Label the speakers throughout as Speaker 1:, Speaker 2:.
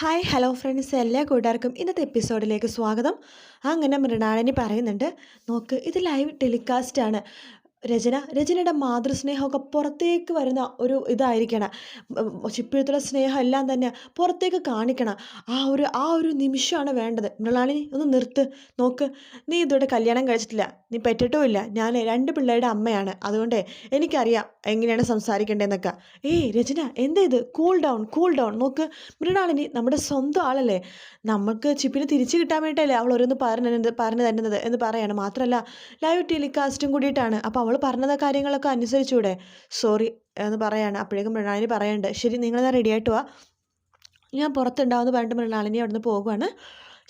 Speaker 1: Hi hello friends എല്ലാ കൂട്ടുകാർക്കും ഇന്നത്തെ എപ്പിസോഡിലേക്ക് സ്വാഗതം. അങ്ങനെ മൃണാളിനി പറയുന്നുണ്ട് നോക്ക് ഇത് ലൈവ് ടെലികാസ്റ്റ് ആണ്. രചന രചനയുടെ മാതൃസ്നേഹമൊക്കെ പുറത്തേക്ക് വരുന്ന ഒരു ഇതായിരിക്കണം. ചിപ്പിഴത്തുള്ള സ്നേഹം എല്ലാം തന്നെ പുറത്തേക്ക് കാണിക്കണം ആ ഒരു ആ ഒരു നിമിഷമാണ് വേണ്ടത്. മൃണാളിനി ഒന്ന് നിർത്ത് നോക്ക്. നീ ഇതോടെ കല്യാണം കഴിച്ചിട്ടില്ല. നീ പറ്റിട്ടുമില്ല ഞാൻ രണ്ട് പിള്ളേരുടെ അമ്മയാണ്. അതുകൊണ്ട് എനിക്കറിയാം എങ്ങനെയാണ് സംസാരിക്കേണ്ടതെന്നൊക്കെ. ഏയ് രചന എന്താ ഇത്? കൂൾ ഡൗൺ കൂൾ ഡൗൺ നോക്ക്. മൃണാളിനി നമ്മുടെ സ്വന്തം ആളല്ലേ? നമുക്ക് ചിപ്പിന് തിരിച്ചു കിട്ടാൻ വേണ്ടിയിട്ടല്ലേ അവൾ ഓരോന്ന് പറഞ്ഞു പറഞ്ഞു തരുന്നത് എന്ന് പറയാണ്. മാത്രമല്ല ലൈവ് ടെലികാസ്റ്റും കൂടിയിട്ടാണ്. അപ്പോൾ അവൾ പറഞ്ഞ കാര്യങ്ങളൊക്കെ അനുസരിച്ചൂടെ. സോറി എന്ന് പറയാണ്. അപ്പോഴേക്കും മൃണാളിനി പറയണ്ട്. ശരി നിങ്ങളെന്നാ റെഡി ആയിട്ട് വാ. ഞാൻ പുറത്തുണ്ടാവുമെന്ന് പറഞ്ഞിട്ട് മൃണാളിനി അവിടുന്ന് പോകുവാണ്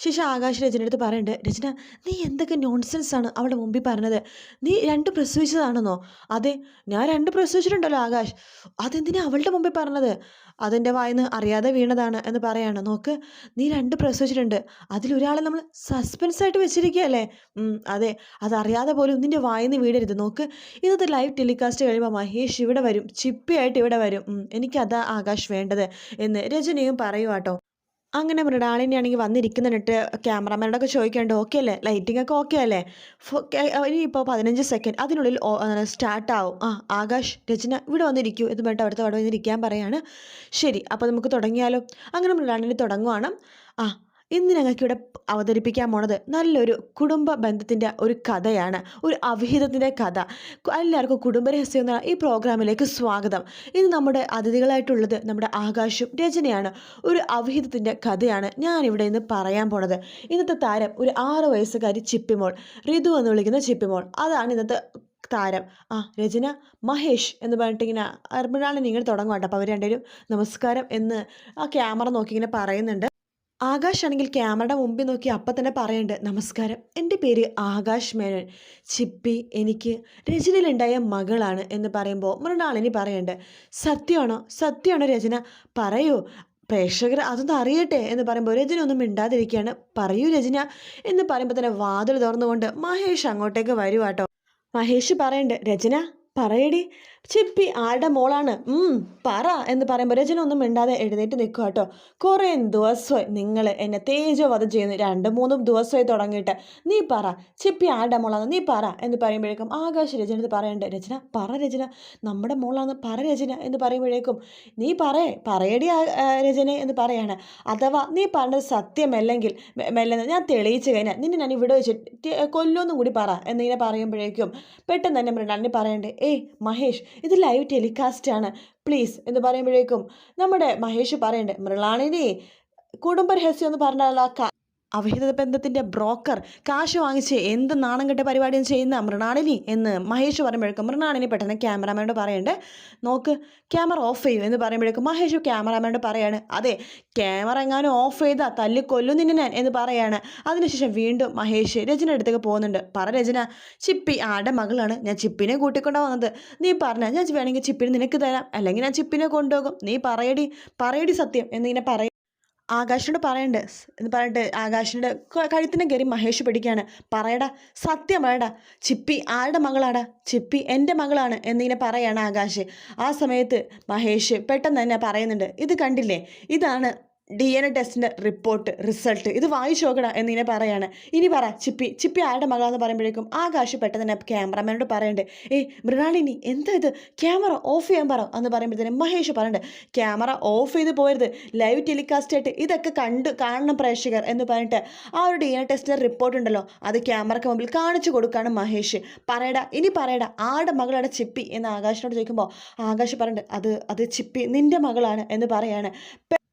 Speaker 1: ശേഷം ആകാശ് രചന അടുത്ത് പറയുന്നുണ്ട് രചന നീ എന്തൊക്കെ നോൺസെൻസ് ആണ് അവിടെ മുമ്പിൽ പറഞ്ഞത്? നീ രണ്ട് പ്രസവിച്ചതാണെന്നോ? അതെ ഞാൻ രണ്ട് പ്രസവിച്ചിട്ടുണ്ടല്ലോ ആകാശ്. അതെന്തിനാ അവളുടെ മുമ്പിൽ പറഞ്ഞത്? അതെന്റെ വായിന്ന് അറിയാതെ വീണതാണ് എന്ന് പറയാണ്. നോക്ക് നീ രണ്ട് പ്രസവിച്ചിട്ടുണ്ട്. അതിലൊരാളെ നമ്മൾ സസ്പെൻസായിട്ട് വെച്ചിരിക്കുകയല്ലേ? അതെ. അതറിയാതെ പോലും നിന്റെ വായിന്ന് വീടരുത് നോക്ക് ഇന്നത്തെ ലൈവ് ടെലികാസ്റ്റ് കഴിയുമ്പോൾ മഹേഷ് ഇവിടെ വരും. ചിപ്പിയായിട്ട് ഇവിടെ വരും. എനിക്കതാ ആകാശ് വേണ്ടത് എന്ന് രജനിയും പറയുവാട്ടോ അങ്ങനെ മൃണാളിനിയാണെങ്കിൽ വന്നിരിക്കുന്നിട്ട് ക്യാമറാമാനോടൊക്കെ ചോദിക്കേണ്ട ഓക്കെ അല്ലേ? ലൈറ്റിംഗ് ഒക്കെ ഓക്കെ അല്ലേ? ഇനിയിപ്പോൾ പതിനഞ്ച് സെക്കൻഡ് അതിനുള്ളിൽ സ്റ്റാർട്ട് ആവും. ആ ആകാശ് രചന ഇവിടെ വന്നിരിക്കൂ എന്ന് പറഞ്ഞിട്ട് അവിടുത്തെ അവിടെ വന്നിരിക്കാൻ പറയാണ്. ശരി അപ്പോൾ നമുക്ക് തുടങ്ങിയാലോ? അങ്ങനെ മൃണാളിനി തുടങ്ങുവാണ്. ആ ഇന്ന് ഞങ്ങൾക്ക് ഇവിടെ അവതരിപ്പിക്കാൻ പോണത് നല്ലൊരു കുടുംബ ബന്ധത്തിന്റെ ഒരു കഥയാണ് ഒരു അവിഹിതത്തിന്റെ കഥ. എല്ലാവർക്കും കുടുംബരഹസ്യം എന്ന ഈ പ്രോഗ്രാമിലേക്ക് സ്വാഗതം. ഇന്ന് നമ്മുടെ അതിഥികളായിട്ടുള്ളത് നമ്മുടെ ആകാശും രചനയാണ് ഒരു അവിഹിതത്തിന്റെ കഥയാണ് ഞാനിവിടെ ഇന്ന് പറയാൻ പോണത്. ഇന്നത്തെ താരം ഒരു ആറ് വയസ്സുകാരി ചിപ്പിമോൾ ഋതു എന്ന് വിളിക്കുന്ന ചിപ്പിമോൾ. അതാണ് ഇന്നത്തെ താരം. ആ രചന മഹേഷ് എന്ന് പറഞ്ഞിട്ടിങ്ങനെ ഇങ്ങനെ നിങ്ങൾ ഇങ്ങനെ തുടങ്ങും കേട്ടോ. അപ്പോൾ അവർ രണ്ടുപേരും നമസ്കാരം എന്ന് ആ ക്യാമറ നോക്കി ഇങ്ങനെ പറയുന്നുണ്ട്. ആകാശ് ആണെങ്കിൽ ക്യാമറയുടെ മുമ്പിൽ നോക്കി അപ്പം തന്നെ പറയുന്നുണ്ട് നമസ്കാരം. എന്റെ പേര് ആകാശ് മേനൻ. ചിപ്പി എനിക്ക് രചനയിലുണ്ടായ മകളാണ് എന്ന് പറയുമ്പോൾ മൃണാളിനി പറയുന്നുണ്ട് സത്യമാണോ? സത്യമാണോ രചന? പറയൂ. പ്രേക്ഷകർ അതൊന്നും അറിയട്ടെ എന്ന് പറയുമ്പോൾ രചന ഒന്നും മിണ്ടാതിരിക്കുകയാണ്. പറയൂ രചന എന്ന് പറയുമ്പോൾ തന്നെ വാതിൽ തുറന്നുകൊണ്ട് മഹേഷ് അങ്ങോട്ടേക്ക് വരുവാട്ടോ മഹേഷ് പറയണ്ട് രചന പറയടി. ചിപ്പി ആരുടെ മോളാണ്? പറ എന്ന് പറയുമ്പോൾ രചന ഒന്നും മിണ്ടാതെ എഴുന്നേറ്റ് നിൽക്കുക കേട്ടോ. കുറേ ദിവസമായി നിങ്ങൾ എന്നെ തേജോവധം ചെയ്യുന്നു. രണ്ട് മൂന്ന് ദിവസമായി തുടങ്ങിയിട്ട്. നീ പറ ചിപ്പി ആരുടെ മോളാണ് നീ പറ എന്ന് പറയുമ്പോഴേക്കും ആകാശ് രചന എന്ന് പറയണ്ടേ. രചന പറ രചന. നമ്മുടെ മോളാണ് പറ രചന എന്ന് പറയുമ്പോഴേക്കും നീ പറയേ പറയടി രചന എന്ന് പറയാണ്. അഥവാ നീ പറഞ്ഞത് സത്യമല്ലെങ്കിൽ മെല്ലെന്ന് ഞാൻ തെളിയിച്ചു കഴിഞ്ഞാൽ നിന്നെ ഞാൻ ഇവിടെ വെച്ച് കൊല്ലുമെന്നും കൂടി പറ എന്നിങ്ങനെ പറയുമ്പോഴേക്കും പെട്ടെന്ന് തന്നെ മൃണാലിന് പറയണ്ടേ. ഏയ് മഹേഷ് ഇത് ലൈവ് ടെലികാസ്റ്റ് ആണ്. പ്ലീസ് എന്ന് പറയുമ്പോഴേക്കും നമ്മുടെ മഹേഷ് പറയണ്ടേ മൃളാണിനി കുടുംബരഹസ്യം എന്ന് പറഞ്ഞാൽ അവിഹിത ബന്ധത്തിന്റെ ബ്രോക്കർ കാശ് വാങ്ങിച്ച് എന്ത് നാണം കെട്ട പരിപാടിയും ചെയ്യുന്ന? മൃണാളിനി എന്ന് മഹേഷ് പറയുമ്പോഴേക്കും മൃണാളിനി പെട്ടെന്ന് ക്യാമറാമാനോട് പറയണ്ടേ. നോക്ക് ക്യാമറ ഓഫ് ചെയ്യൂ എന്ന് പറയുമ്പോഴേക്കും മഹേഷ് ക്യാമറാമാനോട് പറയാണ്. അതെ ക്യാമറ എങ്ങാനും ഓഫ് ചെയ്താൽ തല്ലി നിന്നെ ഞാൻ എന്ന് പറയാണ്. അതിനുശേഷം വീണ്ടും മഹേഷ് രചന അടുത്തേക്ക് പോകുന്നുണ്ട്. പറ രചന ചിപ്പി ആടെ മകളാണ്? ഞാൻ ചിപ്പിനെ കൂട്ടിക്കൊണ്ടാ വന്നത്. നീ പറഞ്ഞ ഞാൻ വേണമെങ്കിൽ ചിപ്പിനെ നിനക്ക് തരാം. അല്ലെങ്കിൽ ഞാൻ ചിപ്പിനെ കൊണ്ടുപോകും. നീ പറയടി പറയടി സത്യം എന്നിങ്ങനെ പറയും ആകാശിനോട് പറയണ്ട്. എന്ന് പറഞ്ഞിട്ട് ആകാശിന്റെ കഴുത്തിനെ കയറി മഹേഷ് പിടിക്കുകയാണ്. പറയടാ സത്യം പറയടാ ചിപ്പി ആരുടെ മകളാടാ? ചിപ്പി എന്റെ മകളാണ് എന്നിങ്ങനെ പറയാണ് ആകാശ്. ആ സമയത്ത് മഹേഷ് പെട്ടെന്ന് തന്നെ പറയുന്നുണ്ട് ഇത് കണ്ടില്ലേ? ഇതാണ് ഡി എൻ എ ടെസ്റ്റിന്റെ റിപ്പോർട്ട് റിസൾട്ട് ഇത് വായിച്ചു നോക്കണം എന്ന് ഇങ്ങനെ പറയാണ്. ഇനി പറ ചിപ്പി. ചിപ്പി ആരുടെ മകളാന്ന് പറയുമ്പോഴേക്കും ആകാശ് പെട്ടെന്ന് തന്നെ ക്യാമറമാനോട് പറയണ്ടേ. ഏയ് മൃണാളിനി എന്താ ഇത്? ക്യാമറ ഓഫ് ചെയ്യാൻ പറ എന്ന് പറയുമ്പോഴത്തേനും മഹേഷ് പറയണ്ടേ. ക്യാമറ ഓഫ് ചെയ്ത് പോയരുത് ലൈവ് ടെലികാസ്റ്റ് ആയിട്ട് ഇതൊക്കെ കണ്ട് കാണണം പ്രേക്ഷകർ എന്ന് പറഞ്ഞിട്ട് ആ ഒരു ഡി എൻ എ ടെസ്റ്റിന്റെ റിപ്പോർട്ട് ഉണ്ടല്ലോ അത് ക്യാമറയ്ക്ക് മുമ്പിൽ കാണിച്ചു കൊടുക്കുകയാണ് മഹേഷ്. പറയടാ ഇനി പറയടാ ആരുടെ മകളുടെ ചിപ്പി? എന്ന് ആകാശിനോട് ചോദിക്കുമ്പോൾ ആകാശ് പറയണ്ടേ അത് അത് ചിപ്പി നിന്റെ മകളാണ് എന്ന് പറയാണ്.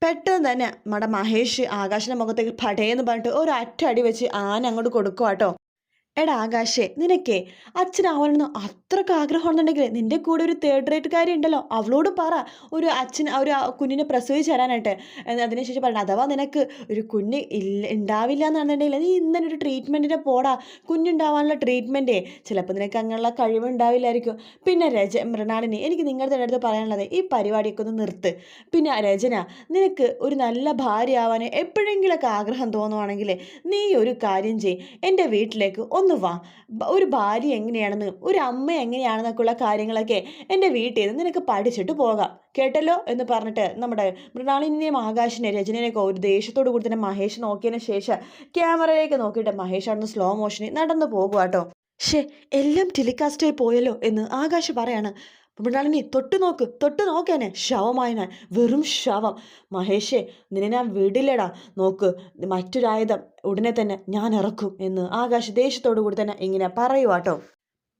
Speaker 1: പെട്ടെന്ന് തന്നെ നമ്മുടെ മഹേഷ് ആകാശിന്റെ മുഖത്തേക്ക് പടയെന്ന് പറഞ്ഞിട്ട് ഒരു അടി വെച്ച് ആന അങ്ങോട്ട് കൊടുക്കുക കേട്ടോ എടാ ആകാശേ നിനക്കേ അച്ഛനാവണമെന്ന് അത്രയ്ക്ക് ആഗ്രഹമാണെന്നുണ്ടെങ്കിൽ നിന്റെ കൂടെ ഒരു തേർഡ് റേറ്റ് കാര്യം ഉണ്ടല്ലോ അവളോട് പറ ഒരു അച്ഛൻ ഒരു കുഞ്ഞിനെ പ്രസവിച്ച് തരാനായിട്ട് അതിനുശേഷം പറഞ്ഞു അഥവാ നിനക്ക് ഒരു കുഞ്ഞ് ഇല്ല ഉണ്ടാവില്ല എന്നാണെന്നുണ്ടെങ്കിൽ നീ ഇന്നലെ ഒരു ട്രീറ്റ്മെന്റിന്റെ പോടാ. കുഞ്ഞുണ്ടാവാനുള്ള ട്രീറ്റ്മെന്റേ ചിലപ്പോൾ നിനക്ക് അങ്ങനെയുള്ള കഴിവുണ്ടാവില്ലായിരിക്കും. പിന്നെ രജ മൃണാളിനി എനിക്ക് നിങ്ങളുടെ അടുത്ത് പറയാനുള്ളത് ഈ പരിപാടിയൊക്കെ ഒന്ന് നിർത്ത്. പിന്നെ രചന നിനക്ക് ഒരു നല്ല ഭാര്യ ആവാൻ എപ്പോഴെങ്കിലൊക്കെ ആഗ്രഹം തോന്നുവാണെങ്കിൽ നീ ഒരു കാര്യം ചെയ്യും. എന്റെ വീട്ടിലേക്ക് ഒന്ന് ഒന്ന് വാ. ഒരു ഭാര്യ എങ്ങനെയാണെന്ന് ഒരു അമ്മ എങ്ങനെയാണെന്നൊക്കെയുള്ള കാര്യങ്ങളൊക്കെ എന്റെ വീട്ടിൽ നിന്ന് നിനക്ക് പഠിച്ചിട്ട് പോകാം. കേട്ടല്ലോ? എന്ന് പറഞ്ഞിട്ട് നമ്മുടെ മൃണാളിനെയും ആകാശിനെ രചനയൊക്കെ ഒരു ദേഷ്യത്തോട് കൂടി തന്നെ മഹേഷ് നോക്കിയതിന് ശേഷം ക്യാമറയിലേക്ക് നോക്കിയിട്ട് മഹേഷ് അവിടുന്ന് സ്ലോ മോഷനിൽ നടന്നു പോകുക കേട്ടോ ഷേ എല്ലാം ടെലികാസ്റ്റായി പോയല്ലോ എന്ന് ആകാശ് പറയാണ്. മൃണാളിനി തൊട്ട് നോക്ക് തൊട്ട് നോക്കേനെ ശവമായന വെറും ശവം. മഹേഷേ നിന്നെ ഞാൻ വിടില്ലടാ. നോക്ക് മറ്റൊരായുധം ഉടനെ തന്നെ ഞാൻ ഇറക്കും എന്ന് ആകാശ് ദേഷ്യത്തോടു കൂടി തന്നെ ഇങ്ങനെ പറയുവാട്ടോ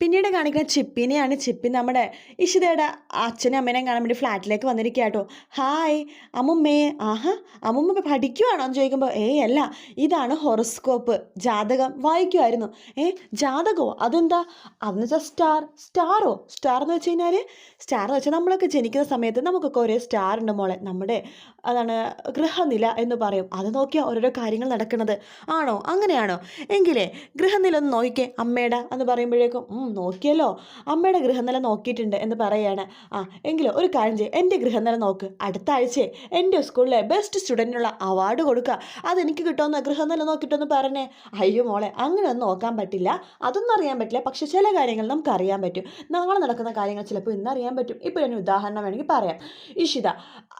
Speaker 1: പിന്നീട് കാണിക്കുന്ന ചിപ്പിനെയാണ് ചിപ്പി നമ്മുടെ ഇഷിതയുടെ അച്ഛനും അമ്മേനെയും കാണാൻ വേണ്ടി ഫ്ലാറ്റിലേക്ക് വന്നിരിക്കുക കേട്ടോ ഹായ് അമ്മുമ്മേ. ആഹാ അമ്മുമ്മ പഠിക്കുവാണോ എന്ന് ചോദിക്കുമ്പോൾ ഏയ് അല്ല ഇതാണ് ഹൊറോസ്കോപ്പ്. ജാതകം വായിക്കുമായിരുന്നു ഏ ജാതകമോ അതെന്താ? അതെന്ന് വെച്ചാൽ സ്റ്റാർ സ്റ്റാറോ സ്റ്റാർ എന്ന് വെച്ച് കഴിഞ്ഞാൽ സ്റ്റാർ എന്ന് വെച്ചാൽ നമ്മളൊക്കെ ജനിക്കുന്ന സമയത്ത് നമുക്കൊക്കെ ഒരേ സ്റ്റാർ ഉണ്ട് മോളെ. നമ്മുടെ അതാണ് ഗൃഹനില എന്ന് പറയും. അത് നോക്കിയാൽ ഓരോരോ കാര്യങ്ങൾ നടക്കുന്നത്. ആണോ? അങ്ങനെയാണോ? എങ്കിലേ ഗൃഹനില ഒന്ന് നോക്കിക്കേ അമ്മയുടെ എന്ന് പറയുമ്പോഴേക്കും "ഉം, നോക്കിയല്ലോ? അമ്മയുടെ ഗൃഹനില നോക്കിയിട്ടുണ്ട് എന്ന് പറയുകയാണ് ആ എങ്കിലും ഒരു കാര്യം ചെയ്യും. എന്റെ ഗൃഹനില നോക്ക്. അടുത്ത ആഴ്ചയെ എന്റെ സ്കൂളിലെ ബെസ്റ്റ് സ്റ്റുഡന്റിനുള്ള അവാർഡ് കൊടുക്കുക അതെനിക്ക് കിട്ടുമെന്ന് ഗൃഹനില നോക്കിയിട്ടൊന്ന് പറഞ്ഞേ. അയ്യോ മോളെ അങ്ങനെ ഒന്നും നോക്കാൻ പറ്റില്ല. അതൊന്നും അറിയാൻ പറ്റില്ല. പക്ഷെ ചില കാര്യങ്ങൾ നമുക്ക് അറിയാൻ പറ്റും. നാളെ നടക്കുന്ന കാര്യങ്ങൾ ചിലപ്പോൾ ഇന്ന് അറിയാൻ പറ്റും. ഇപ്പോൾ ഞാൻ ഉദാഹരണം വേണമെങ്കിൽ പറയാം. ഇഷിത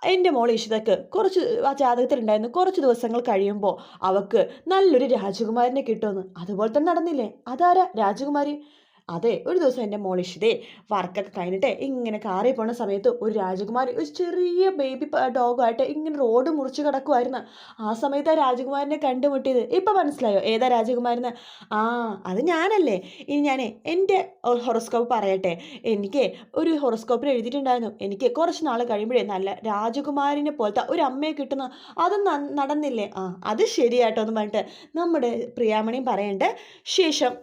Speaker 1: എന്റെ മോൾ ഇഷിതക്ക് കുറച്ച് ആ ജാതകത്തിലുണ്ടായിരുന്നു കുറച്ച് ദിവസങ്ങൾ കഴിയുമ്പോൾ അവക്ക് നല്ലൊരു രാജകുമാരനെ കിട്ടുമെന്ന്. അതുപോലെ തന്നെ നടന്നില്ലേ? അതാരാ രാജകുമാരി? അതെ ഒരു ദിവസം എന്റെ മോൾ ഇഷിതേ വർക്കൊക്കെ കഴിഞ്ഞിട്ട് ഇങ്ങനെ കാറിൽ പോണ സമയത്ത് ഒരു രാജകുമാരി ഒരു ചെറിയ ബേബി ഡോഗായിട്ട് ഇങ്ങനെ റോഡ് മുറിച്ച് കിടക്കുമായിരുന്നു ആ സമയത്ത് ആ രാജകുമാരനെ കണ്ടുമുട്ടിയത്. ഇപ്പം മനസ്സിലായോ? ഏതാ രാജകുമാരന്? ആ അത് ഞാനല്ലേ. ഇനി ഞാൻ എന്റെ ഹൊറോസ്കോപ്പ് പറയട്ടെ. എനിക്ക് ഒരു ഹൊറോസ്കോപ്പിൽ എഴുതിയിട്ടുണ്ടായിരുന്നു. എനിക്ക് കുറച്ച് നാൾ കഴിയുമ്പോഴേ നല്ല രാജകുമാരിനെ പോലത്തെ ഒരു അമ്മയെ കിട്ടുന്ന. അത് നടന്നില്ലേ? ആ അത് ശരിയാട്ടോ എന്ന് പറഞ്ഞിട്ട് നമ്മുടെ പ്രിയാമണിയും പറയണ്ട്. ശേഷം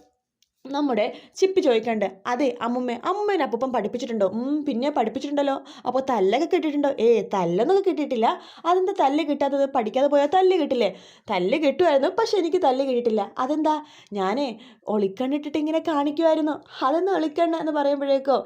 Speaker 1: നമ്മുടെ ചിപ്പി ചോദിക്കണ്ട് അതെ അമ്മുമ്മ അമ്മേനെ അപ്പം പഠിപ്പിച്ചിട്ടുണ്ടോ? ഉം, പിന്നെ പഠിപ്പിച്ചിട്ടുണ്ടല്ലോ. അപ്പോൾ തല്ലൊക്കെ കിട്ടിയിട്ടുണ്ടോ? ഏ തല്ലൊന്നും കിട്ടിയിട്ടില്ല. അതെന്താ തല്ല് കിട്ടാത്തത്? പഠിക്കാതെ പോയാൽ തല്ല് കിട്ടില്ലേ? തല്ല് കിട്ടുമായിരുന്നു പക്ഷെ എനിക്ക് തല്ല് കിട്ടിയിട്ടില്ല. അതെന്താ? ഞാനേ ഒളിക്കണ്ണിട്ടിട്ട് ഇങ്ങനെ കാണിക്കുമായിരുന്നു അതെന്ന് ഒളിക്കണ്ണ? എന്ന് പറയുമ്പോഴേക്കോ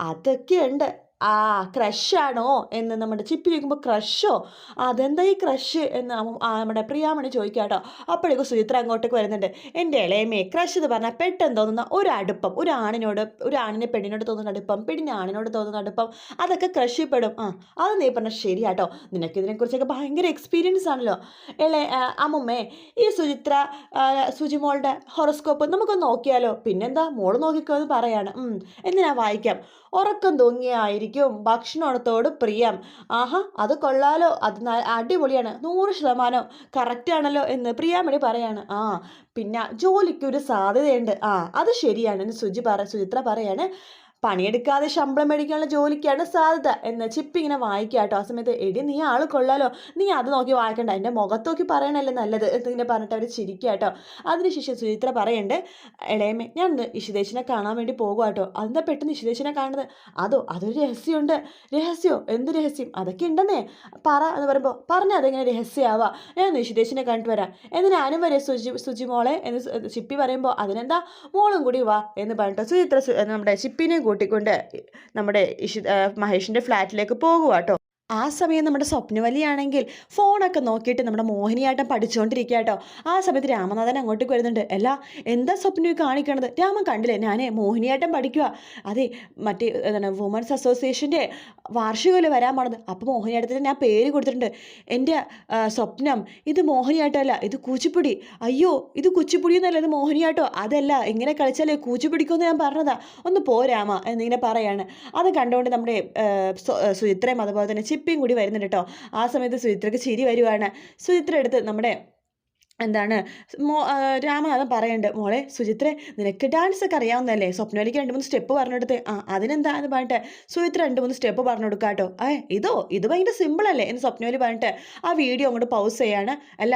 Speaker 1: അതൊക്കെയുണ്ട്. ആ ക്രഷാണോ എന്ന് നമ്മുടെ ചിപ്പി ചോദിക്കുമ്പോൾ ക്രഷോ അതെന്താ ഈ ക്രഷ് എന്ന് നമ്മുടെ പ്രിയാമണി ചോദിക്കാട്ടോ. കേട്ടോ അപ്പോഴേക്കും സുചിത്ര അങ്ങോട്ടേക്ക് വരുന്നുണ്ട്. എന്റെ ഇളയമേ ക്രഷ് എന്ന് പറഞ്ഞാൽ പെട്ടെന്ന് തോന്നുന്ന ഒരു അടുപ്പം ഒരു ആണിനോട് ഒരു ആണിനെ പെണ്ണിനോട് തോന്നുന്ന അടുപ്പം പെണ്ണിനെ ആണിനോട് തോന്നുന്ന അടുപ്പം. അതൊക്കെ ക്രഷിൽ പെടും. ആ അത് നീ പറഞ്ഞാൽ ശരിയാട്ടോ. നിനക്കിതിനെക്കുറിച്ചൊക്കെ ഭയങ്കര എക്സ്പീരിയൻസ് ആണല്ലോ. ഇള അമ്മേ ഈ സുചിത്ര സുജിമോളുടെ ഹൊറോസ്കോപ്പ് നമുക്കൊന്ന് നോക്കിയാലോ? പിന്നെന്താ? മോൾ നോക്കിക്കോ എന്ന് പറയാണ്. എന്തിനാ വായിക്കാം? ഉറക്കം തൂങ്ങിയായിരിക്കും. ഭക്ഷണത്തോട് പ്രിയം. ആഹാ അത് കൊള്ളാലോ. അത് അടിപൊളിയാണ്. നൂറ് ശതമാനം കറക്റ്റ് ആണല്ലോ എന്ന് പ്രിയാമണി പറയാണ്. ആ പിന്നെ ജോലിക്ക് ഒരു സാധ്യതയുണ്ട്. ആ അത് ശരിയാണെന്ന് സുജി പറ സുചിത്ര പറയാണ്. പണിയെടുക്കാതെ ശമ്പളം മേടിക്കാനുള്ള ജോലിക്കാണ് സാധ്യത. എന്ന് ചിപ്പി ഇങ്ങനെ വായിക്കുക കേട്ടോ. ആ സമയത്ത് എടി നീ ആൾ കൊള്ളാലോ. നീ അത് നോക്കി വായിക്കണ്ട. എന്റെ മുഖത്ത് നോക്കി പറയണല്ലേ നല്ലത്. എന്നിങ്ങനെ പറഞ്ഞിട്ട് അവർ ചിരിക്കുക കേട്ടോ. അതിനുശേഷം സുചിത്ര പറയണ്ട് ഇളയമേ ഞാൻ ഇഷിതേശിനെ കാണാൻ വേണ്ടി പോകുക കേട്ടോ. അതെന്താ പെട്ടെന്ന് ഇഷിതേശിനെ കാണുന്നത്? അതോ അതൊരു രഹസ്യമുണ്ട്. രഹസ്യമോ എന്ത് രഹസ്യം? അതൊക്കെ ഉണ്ടെന്നേ. പറ എന്ന് പറയുമ്പോൾ പറഞ്ഞാൽ അതെങ്ങനെ രഹസ്യമാവാ? ഞാൻ ഇഷിതേശിനെ കണ്ടിട്ട് വരാം. എന്ന് ഞാനും വരെ സുചി സുജി മോളെ എന്ന് ചിപ്പി പറയുമ്പോൾ അതിനെന്താ? മോളും കൂടി വാ. എന്ന് പറഞ്ഞിട്ട് സുചിത്ര നമ്മുടെ ചിപ്പിനെയും കൂട്ടിക്കൊണ്ട് നമ്മുടെ ഇഷി മഹേഷിന്റെ ഫ്ലാറ്റിലേക്ക് പോകുക കേട്ടോ ആ സമയം നമ്മുടെ സ്വപ്നവലിയാണെങ്കിൽ ഫോണൊക്കെ നോക്കിയിട്ട് നമ്മുടെ മോഹിനിയാട്ടം പഠിച്ചുകൊണ്ടിരിക്കുക കേട്ടോ ആ സമയത്ത് രാമനാഥൻ അങ്ങോട്ടേക്ക് വരുന്നുണ്ട്. അല്ല എന്താ സ്വപ്നം കാണിക്കണത്? രാമൻ കണ്ടില്ലേ? ഞാനേ മോഹിനിയാട്ടം പഠിക്കുക അതെ മറ്റേ എന്താണ് വുമൻസ് അസോസിയേഷന്റെ വാർഷികമല്ലേ വരാൻ പോണത്? അപ്പോൾ മോഹിനിയാട്ടത്തിന് ഞാൻ പേര് കൊടുത്തിട്ടുണ്ട്. എന്റെ സ്വപ്നം ഇത് മോഹിനിയാട്ടമല്ല ഇത് കൂച്ചിപ്പുടി. അയ്യോ ഇത് കുച്ചിപ്പുടി എന്നല്ല ഇത് മോഹിനിയാട്ടോ. അതല്ല ഇങ്ങനെ കളിച്ചാലേ കൂച്ചിപ്പിടിക്കുമെന്ന് ഞാൻ പറഞ്ഞതാ. ഒന്ന് പോരാമ എന്നിങ്ങനെ പറയാണ്. അത് കണ്ടുകൊണ്ട് നമ്മുടെ സുചിത്രയും അതുപോലെ തന്നെ ചിപ്പിയും കൂടി വരുന്നുണ്ട് കേട്ടോ ആ സമയത്ത് സുചിത്രയ്ക്ക് ചിരി വരുവാണ്. സുചിത്ര എടുത്ത് നമ്മുടെ എന്താണ്? മോ രാമനാഥൻ പറയുന്നുണ്ട് മോളെ സുചിത്രെ നിനക്ക് ഡാൻസ് ഒക്കെ അറിയാവുന്നതല്ലേ? സ്വപ്നവലിക്ക് രണ്ട് മൂന്ന് സ്റ്റെപ്പ് പറഞ്ഞു കൊടുത്തേ ആ അതിനെന്താ എന്ന് പറഞ്ഞിട്ട് സുചിത്ര രണ്ട് മൂന്ന് സ്റ്റെപ്പ് പറഞ്ഞു കൊടുക്കാം കേട്ടോ ഏ ഇതോ ഇത് ഭയങ്കര സിമ്പിൾ അല്ലേ എന്ന് സ്വപ്നവലി പറഞ്ഞിട്ട് ആ വീഡിയോ അങ്ങോട്ട് പൗസ് ചെയ്യാണ്. അല്ല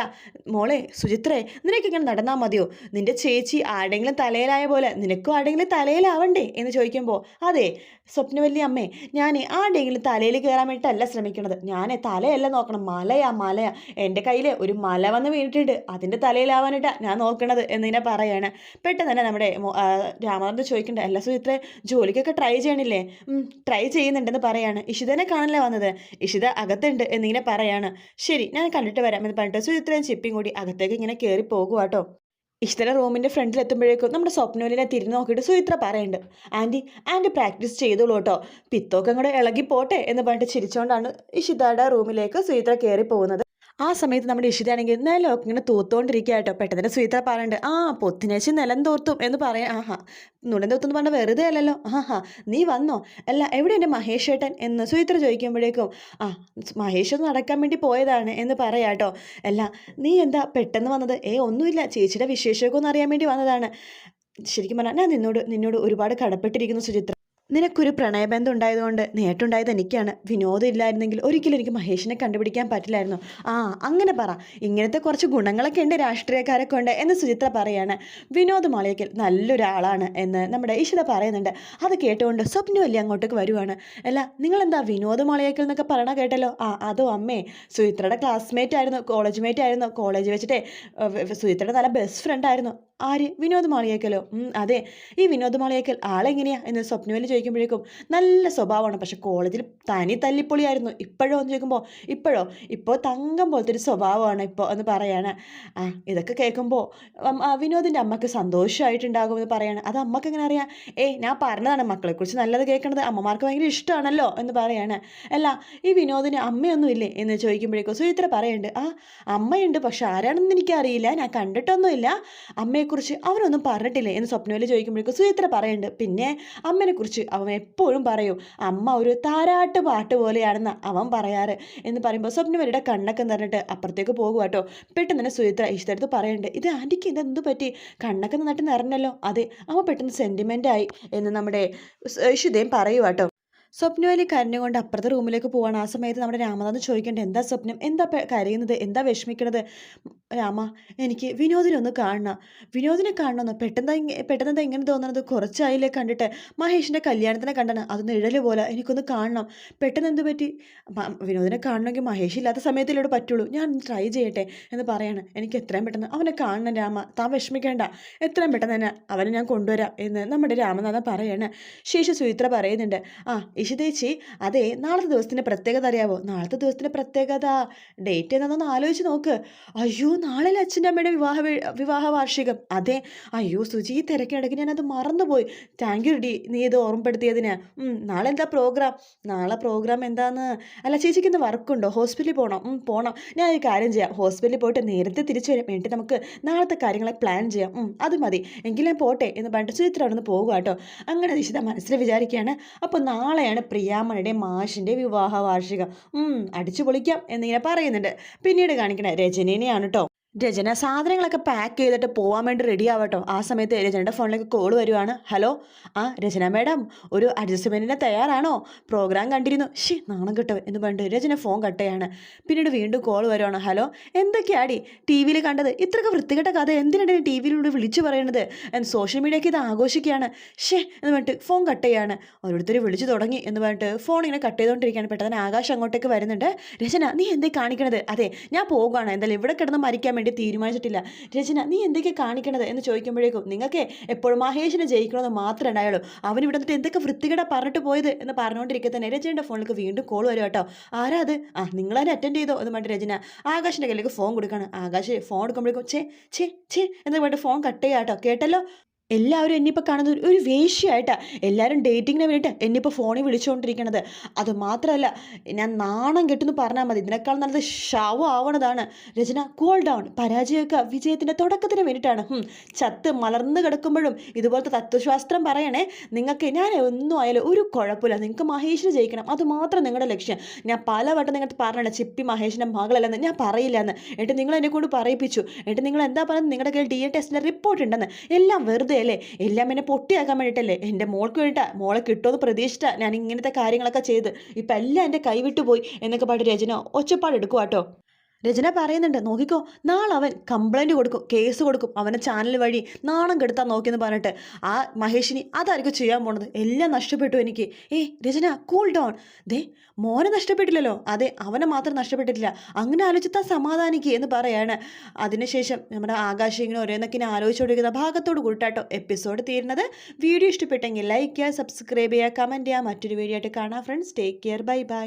Speaker 1: മോളെ സുചിത്രേ നിനക്ക് ഇങ്ങനെ നടന്നാൽ മതിയോ? നിന്റെ ചേച്ചി ആരുടെങ്കിലും തലയിലായ പോലെ നിനക്കും ആരുടെങ്കിലും തലയിലാവണ്ടേ? എന്ന് ചോദിക്കുമ്പോൾ അതെ സ്വപ്നവല്ലി അമ്മേ ഞാൻ ആരുടെങ്കിലും തലയിൽ കയറാൻ വേണ്ടിയിട്ടല്ല ശ്രമിക്കണത്. ഞാൻ തലയല്ല നോക്കണം. മലയാ മലയാ. എന്റെ കയ്യിൽ ഒരു മല വന്ന് വീണിട്ടുണ്ട്. അതിന്റെ തലയിലാവാനായിട്ടാണ് ഞാൻ നോക്കണത് എന്നിങ്ങനെ പറയാണ്. പെട്ടെന്ന് തന്നെ നമ്മുടെ മോ- ചോദിക്കേണ്ട അല്ല സുചിത്ര ജോലിക്കൊക്കെ ട്രൈ ചെയ്യണില്ലേ? ട്രൈ ചെയ്യുന്നുണ്ടെന്ന് പറയാണ്. ഇഷിതനെ കാണില്ല വന്നത്? ഇഷിത അകത്തുണ്ട് എന്നിങ്ങനെ പറയാണ്. ശരി ഞാൻ കണ്ടിട്ട് വരാം എന്ന് പറഞ്ഞിട്ട് സുചിത്രയും ചിപ്പിയും കൂടി അകത്തേക്ക് ഇങ്ങനെ കയറി പോകുക ഇഷ്ടല റൂമിന്റെ ഫ്രണ്ടിൽ എത്തുമ്പോഴേക്കും നമ്മുടെ സ്വപ്നോലിനെ തിരിഞ്ഞു നോക്കിയിട്ട് സുചിത്ര പറയുന്നുണ്ട് ആന്റി ആന്റി പ്രാക്ടീസ് ചെയ്തോളൂ കേട്ടോ പിത്തോക്കങ്ങടെ ഇളകി പോട്ടെ എന്ന് പറഞ്ഞിട്ട് ചിരിച്ചുകൊണ്ടാണ് ഇഷിതയുടെ റൂമിലേക്ക് സുചിത്ര കയറി പോകുന്നത്. ആ സമയത്ത് നമ്മുടെ ഇഷിതയാണെങ്കിൽ നിലമൊക്കെ ഇങ്ങനെ തൂത്തുകൊണ്ടിരിക്കുക കേട്ടോ പെട്ടെന്ന് സുചിത്ര പറയുന്നുണ്ട് ആ പൊത്തിനേച്ച് നിലം തോർത്തും എന്ന് പറയാം. ആഹാ. നുടൻ തോർത്തെന്ന് പറഞ്ഞാൽ വെറുതെ അല്ലല്ലോ. ആഹാ. നീ വന്നോ? അല്ല എവിടെ എന്റെ മഹേഷ് ഏട്ടൻ എന്ന് സുഹിത്ര ചോദിക്കുമ്പോഴേക്കും ആ മഹേഷ് ഒന്ന് നടക്കാൻ വേണ്ടി പോയതാണ് എന്ന് പറയാം കേട്ടോ അല്ല നീ എന്താ പെട്ടെന്ന് വന്നത്? ഏ ഒന്നുമില്ല. ചേച്ചിയുടെ വിശേഷമൊക്കെ ഒന്ന് അറിയാൻ വേണ്ടി വന്നതാണ്. ശരിക്കും പറഞ്ഞാൽ ഞാൻ നിന്നോട് നിന്നോട് ഒരുപാട് കടപ്പെട്ടിരിക്കുന്നു സുചിത്ര. നിനക്കൊരു പ്രണയബന്ധം ഉണ്ടായതുകൊണ്ട് നേട്ടുണ്ടായത് എനിക്കാണ്. വിനോദം ഇല്ലായിരുന്നെങ്കിൽ ഒരിക്കലും എനിക്ക് മഹേഷിനെ കണ്ടുപിടിക്കാൻ പറ്റില്ലായിരുന്നു. ആ അങ്ങനെ പറ. ഇങ്ങനത്തെ കുറച്ച് ഗുണങ്ങളൊക്കെ ഉണ്ട് രാഷ്ട്രീയക്കാരൊക്കെ ഉണ്ട് എന്ന് സുചിത്ര പറയാണ്. വിനോദ് മാളിയക്കൽ നല്ലൊരാളാണ് എന്ന് നമ്മുടെ ഇഷിത പറയുന്നുണ്ട്. അത് കേട്ടുകൊണ്ട് സ്വപ്നം അല്ലേ അങ്ങോട്ടേക്ക് വരുവാണ്. അല്ല നിങ്ങളെന്താ വിനോദ് മാളിയക്കൽ എന്നൊക്കെ പറയണ കേട്ടല്ലോ? ആ അതോ അമ്മേ. സുചിത്രയുടെ ക്ലാസ്മേറ്റ് ആയിരുന്നു കോളേജ് മേറ്റ് ആയിരുന്നു. കോളേജ് വെച്ചിട്ടേ സുചിത്രയുടെ നല്ല ബെസ്റ്റ് ഫ്രണ്ട് ആയിരുന്നു. ആര്? വിനോദ് മാളിയേക്കലോ? അതെ. ഈ വിനോദ് മാളിയേക്കൽ ആളെങ്ങനെയാ എന്ന് സ്വപ്നവേലി ചോദിക്കുമ്പോഴേക്കും നല്ല സ്വഭാവമാണ്. പക്ഷെ കോളേജിൽ തനി തല്ലിപ്പൊളിയായിരുന്നു. ഇപ്പോഴോ എന്ന് ചോദിക്കുമ്പോൾ ഇപ്പോഴോ? ഇപ്പോൾ തങ്കം പോലത്തെ ഒരു സ്വഭാവമാണ് ഇപ്പോൾ എന്ന് പറയാണ്. ആ ഇതൊക്കെ കേൾക്കുമ്പോൾ വിനോദിന്റെ അമ്മയ്ക്ക് സന്തോഷമായിട്ടുണ്ടാകുമെന്ന് പറയാണ്. അത് അമ്മയ്ക്ക് എങ്ങനെ അറിയാം? ഏയ് ഞാൻ പറഞ്ഞതാണ് മക്കളെക്കുറിച്ച് നല്ലത് കേൾക്കണത് അമ്മമാർക്ക് ഭയങ്കര ഇഷ്ടമാണല്ലോ എന്ന് പറയാണ്. അല്ല ഈ വിനോദിന് അമ്മയൊന്നും ഇല്ലേ എന്ന് ചോദിക്കുമ്പോഴേക്കും സുചിത്ര പറയുന്നുണ്ട് ആ അമ്മയുണ്ട്. പക്ഷെ ആരാണെന്ന് എനിക്കറിയില്ല. ഞാൻ കണ്ടിട്ടൊന്നുമില്ല. അമ്മയെ അമ്മയെക്കുറിച്ച് അവനൊന്നും പറഞ്ഞിട്ടില്ലേ എന്ന് സ്വപ്നവിൽ ചോദിക്കുമ്പോഴേക്കും സുചിത്ര പറയുന്നുണ്ട്. പിന്നെ അമ്മനെക്കുറിച്ച് അവൻ എപ്പോഴും പറയും അമ്മ ഒരു താരാട്ട് പാട്ട് പോലെയാണെന്ന് അവൻ പറയാറ് എന്ന് പറയുമ്പോൾ സ്വപ്നവരുടെ കണ്ണൊക്കെ നിറഞ്ഞിട്ട് അപ്പുറത്തേക്ക് പോകുക കേട്ടോ. പെട്ടെന്ന് തന്നെ സുചിത്ര ഇഷ്ടടുത്ത് പറയുന്നുണ്ട് ഇത് ആന്റിക്ക് ഇതെന്ത് പറ്റി? കണ്ണൊക്കെ നന്നായിട്ട് നിറഞ്ഞല്ലോ. അതെ അവൻ പെട്ടെന്ന് സെന്റിമെന്റായി എന്ന് നമ്മുടെ ഇഷിതയും പറയുക കേട്ടോ. സ്വപ്നവലി കരഞ്ഞുകൊണ്ട് അപ്പുറത്തെ റൂമിലേക്ക് പോവാണ്. ആ സമയത്ത് നമ്മുടെ രാമനാഥ് ചോദിക്കേണ്ടത് എന്താ സ്വപ്നം? എന്താ കരയുന്നത്? എന്താ വിഷമിക്കണത്? രാമ എനിക്ക് വിനോദിനൊന്ന് കാണണം. വിനോദിനെ കാണണമെന്ന് പെട്ടെന്ന് പെട്ടെന്ന് എങ്ങനെ തോന്നണത്? കുറച്ചായില്ലേ കണ്ടിട്ട്. മഹേഷിന്റെ കല്യാണത്തിനെ കണ്ടാണ്. അത് നിഴൽ പോലെ എനിക്കൊന്ന് കാണണം. പെട്ടെന്ന് എന്ത് പറ്റി? വിനോദിനെ കാണണമെങ്കിൽ മഹേഷ് ഇല്ലാത്ത സമയത്തിലൂടെ പറ്റുള്ളൂ. ഞാൻ ട്രൈ ചെയ്യട്ടെ എന്ന് പറയാണ്. എനിക്ക് എത്രയും പെട്ടെന്ന് അവനെ കാണണം രാമ. താൻ വിഷമിക്കേണ്ട. എത്രയും പെട്ടെന്ന് തന്നെ അവനെ ഞാൻ കൊണ്ടുവരാം എന്ന് നമ്മുടെ രാമനാഥൻ പറയാണ്. ശേഷി സുചിത്ര പറയുന്നുണ്ട്. ആ ഇഷിതേച്ചി അതെ നാളത്തെ ദിവസത്തിന്റെ പ്രത്യേകത അറിയാവോ? നാളത്തെ ദിവസത്തിന്റെ പ്രത്യേകത. ഡേറ്റ് എന്നതൊന്ന് ആലോചിച്ച് നോക്ക്. അയ്യോ നാളെ അച്ഛന്റെ അമ്മയുടെ വിവാഹ വിവാഹ വാർഷികം. അതെ അയ്യോ സുജി ഈ തിരക്കിടയ്ക്ക് ഞാനത് മറന്നുപോയി. താങ്ക് യു ഡി നീ ഇത് ഓർമ്മപ്പെടുത്തിയതിന്. നാളെ എന്താ പ്രോഗ്രാം നാളെ പ്രോഗ്രാം എന്താന്ന്? അല്ല ചേച്ചിക്ക് ഇന്ന് വർക്കുണ്ടോ? ഹോസ്പിറ്റലിൽ പോകണം പോകണം ഞാൻ ഈ കാര്യം ചെയ്യാം. ഹോസ്പിറ്റലിൽ പോയിട്ട് നേരത്തെ തിരിച്ചു വരാൻ വേണ്ടി നമുക്ക് നാളത്തെ കാര്യങ്ങളെ പ്ലാൻ ചെയ്യാം. അത് മതി. എങ്കിലും പോട്ടെ എന്ന് പറഞ്ഞിട്ട് സുചിത്ര അവിടെ നിന്ന് പോകുക കേട്ടോ. അങ്ങനെ നിശ്ചിത മനസ്സിൽ വിചാരിക്കുകയാണ്. അപ്പോൾ ഇതാണ് പ്രിയാമണിയുടെ മാഷിന്റെ വിവാഹ വാർഷികം അടിച്ചു പൊളിക്കാം എന്നിങ്ങനെ പറയുന്നുണ്ട്. പിന്നീട് കാണിക്കണേ രജനീനെയാണ് കേട്ടോ രചന. സാധനങ്ങളൊക്കെ പാക്ക് ചെയ്തിട്ട് പോകാൻ വേണ്ടി റെഡി ആവട്ടോ. ആ സമയത്ത് രചനയുടെ ഫോണിലേക്ക് കോൾ വരുവാണ്. ഹലോ ആ രചന മേഡം ഒരു അഡ്ജസ്റ്റ്മെന്റിന് തയ്യാറാണോ? പ്രോഗ്രാം കണ്ടിരുന്നു. ഷി നാണം കിട്ടും എന്ന് പറഞ്ഞിട്ട് രചന ഫോൺ കട്ടയാണ് പിന്നീട് വീണ്ടും കോൾ വരുവാണ്. ഹലോ എന്തൊക്കെയാടി? ടി വിയിൽ കണ്ടത്? ഇത്രയൊക്കെ വൃത്തികെട്ട കഥ. എന്തിനാണ് ടി വിയിലൂടെ വിളിച്ചു പറയണത്? സോഷ്യൽ മീഡിയയ്ക്ക് ഇത് ആഘോഷിക്കുകയാണ്. ഷേ എന്ന് പറഞ്ഞിട്ട് ഫോൺ കട്ട് ചെയ്യാണ്. ഓരോരുത്തർ വിളിച്ചു തുടങ്ങി എന്ന് പറഞ്ഞിട്ട് ഫോൺ ഇങ്ങനെ കട്ട് ചെയ്തുകൊണ്ടിരിക്കുകയാണ് പെട്ടെന്ന് ആകാശം അങ്ങോട്ടേക്ക് വരുന്നുണ്ട്. രചന നീ എന്തേ കാണിക്കണത്? അതെ ഞാൻ പോകുകയാണ് എന്തായാലും ഇവിടെ കിടന്ന് മരിക്കാൻ വേണ്ടി തീരുമാനിച്ചിട്ടില്ല. രചന നീ എന്തൊക്കെ കാണിക്കണത്? എന്ന് ചോദിക്കുമ്പോഴേക്കും നിങ്ങൾക്ക് എപ്പോഴും മഹേഷിനെ ജയിക്കണമെന്ന് മാത്രമേ ഉണ്ടായുള്ളൂ. അവൻ ഇവിടെ നിന്നിട്ട് എന്തൊക്കെ വൃത്തികട പറഞ്ഞിട്ട് പോയത്? എന്ന് പറഞ്ഞുകൊണ്ടിരിക്കുക തന്നെ രചനയുടെ ഫോണിലേക്ക് വീണ്ടും കോൾ വരും കേട്ടോ. ആരാ അത്? ആ നിങ്ങളതിനെ അറ്റൻഡ് ചെയ്തോ? എന്ന് പറഞ്ഞിട്ട് രചന ആകാശിന്റെ കയ്യിലേക്ക് ഫോൺ കൊടുക്കുകയാണ്. ആകാശ് ഫോൺ എടുക്കുമ്പോഴേക്കും ചേ ചേ ചേ എന്ന് പറഞ്ഞിട്ട് ഫോൺ കട്ട് ചെയ്യാം കേട്ടോ. കേട്ടല്ലോ? എല്ലാവരും എന്നിപ്പോൾ കാണുന്നത് ഒരു വേശ്യയായിട്ടാണ് എല്ലാവരും ഡേറ്റിങ്ങിന് വേണ്ടിയിട്ട് എന്നിപ്പോൾ ഫോണിൽ വിളിച്ചുകൊണ്ടിരിക്കണത് അത് മാത്രമല്ല ഞാൻ നാണം കെട്ടെന്ന് പറഞ്ഞാൽ മതി. ഇതിനേക്കാൾ നല്ലത് ശവം ആവണതാണ്. രചന കൂൾ ഡൗൺ പരാജയമൊക്കെ വിജയത്തിന്റെ തുടക്കത്തിന് വേണ്ടിയിട്ടാണ്. ചത്ത് മലർന്ന് കിടക്കുമ്പോഴും ഇതുപോലത്തെ തത്വശാസ്ത്രം പറയണേ നിങ്ങൾക്ക് ഞാൻ ഒന്നും ആയാലും ഒരു കുഴപ്പമില്ല. നിങ്ങൾക്ക് മഹേഷിന് ജയിക്കണം. അത് മാത്രം നിങ്ങളുടെ ലക്ഷ്യം. ഞാൻ പലവട്ടം നിങ്ങൾക്ക് പറഞ്ഞില്ല ചിപ്പി മഹേഷിന്റെ മകളല്ലെന്ന്. ഞാൻ പറയില്ല എന്ന് എന്നിട്ട് നിങ്ങൾ എന്നെ കൊണ്ട് പറയിപ്പിച്ചു. എന്നിട്ട് നിങ്ങൾ എന്താ പറയുന്നത്? നിങ്ങളുടെ കയ്യിൽ ഡി എ ടെസ്റ്റിന്റെ റിപ്പോർട്ട് ഉണ്ടെന്ന്. എല്ലാം വെറുതെ അല്ലേ? എല്ലാം എന്നെ പൊട്ടിയാക്കാൻ വേണ്ടിയിട്ടല്ലേ? എന്റെ മോൾക്ക് വേണ്ടിയിട്ടാ. മോളെ കിട്ടുമെന്ന് പ്രതീക്ഷിച്ചാ ഞാൻ ഇങ്ങനത്തെ കാര്യങ്ങളൊക്കെ ചെയ്ത്. ഇപ്പം എല്ലാം എന്റെ കൈവിട്ടു പോയി എന്നൊക്കെ പാട്ട് രചന ഒച്ചപ്പാടെടുക്കുവാട്ടോ രചന പറയുന്നുണ്ട് നോക്കിക്കോ നാളെ അവൻ കംപ്ലൈന്റ് കൊടുക്കും കേസ് കൊടുക്കും അവനെ ചാനൽ വഴി നാണം കെടുത്താൻ നോക്കിയെന്ന് പറഞ്ഞിട്ട് ആ മഹേഷിനി അതായിരിക്കും ചെയ്യാൻ പോണത്. എല്ലാം നഷ്ടപ്പെട്ടു എനിക്ക്. ഏ രചന കൂൾ ഡൗൺ ദേ മോനെ നഷ്ടപ്പെട്ടില്ലല്ലോ. അതെ അവനെ മാത്രം നഷ്ടപ്പെട്ടിട്ടില്ല. അങ്ങനെ ആലോചിച്ചാൽ സമാധാനിക്കുക എന്ന് പറയാണ്. അതിനുശേഷം നമ്മുടെ ആകാശം ഇങ്ങനെ ഓരോന്നൊക്കെ ആലോചിച്ചുകൊണ്ടിരിക്കുന്ന ഭാഗത്തോട് കൂട്ടാട്ടോ എപ്പിസോഡ് തീരുന്നത്. വീഡിയോ ഇഷ്ടപ്പെട്ടെങ്കിൽ ലൈക്ക് ചെയ്യുക സബ്സ്ക്രൈബ് ചെയ്യുക കമന്റ് ചെയ്യുക. മറ്റൊരു വീഡിയോ ആയിട്ട് കാണാം friends take care bye bye